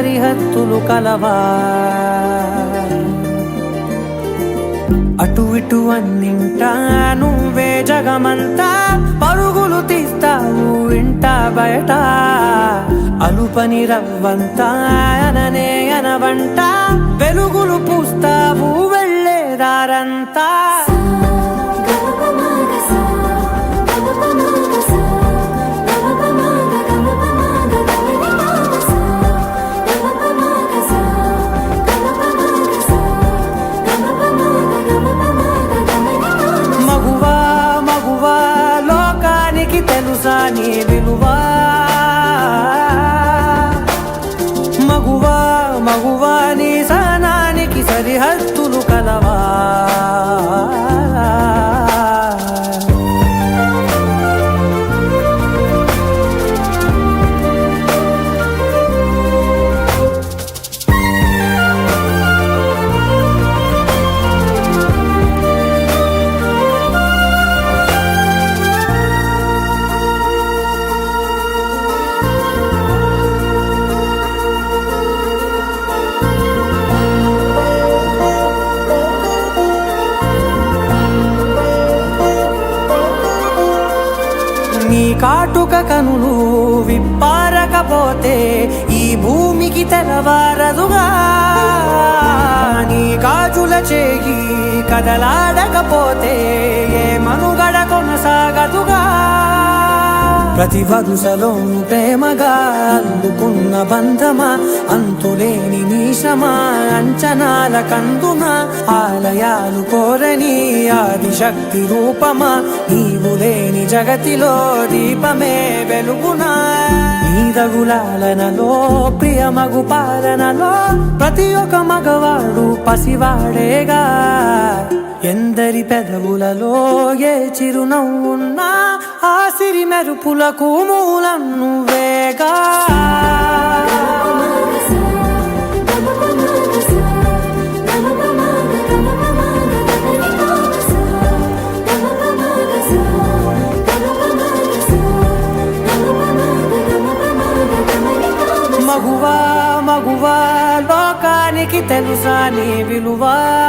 సరిహద్దులు కలవా? అటు ఇటు అన్నింటా నువ్వే జగమంతా పరుగులు తీస్తావు ఇంట బయట. అలుపని రవ్వంతా అననే అనవంట వెలుగులు లోకానికి తెలుసా కాటుక కనులు విప్పారకపోతే ఈ భూమికి తెలవారదుగా నీ గాజుల చేయి కదలాడకపోతే ఏ మనుగడ కొనసాగదుగా. ప్రతి వరుసలోను ప్రేమగా అల్లుకున్న బంధమా? అంతులేని నీశమా అంచనాల కందున? ఆలయాలు కోరని ఆదిశక్తి రూపమా? నీవు లేని జగతిలో దీపమే వెలుగునా? నీదగులాలనలో ప్రియమగు పాలనలో ప్రతి ఒక్క మగవాడు పసివాడేగా? పెదవులలో ఏ చిరునవ్వున్నా ఆ సిరి మెరుపులకు మూలం నువ్వేగా మగువా మగువా లోకానికి తెలుసా నీ విలువా?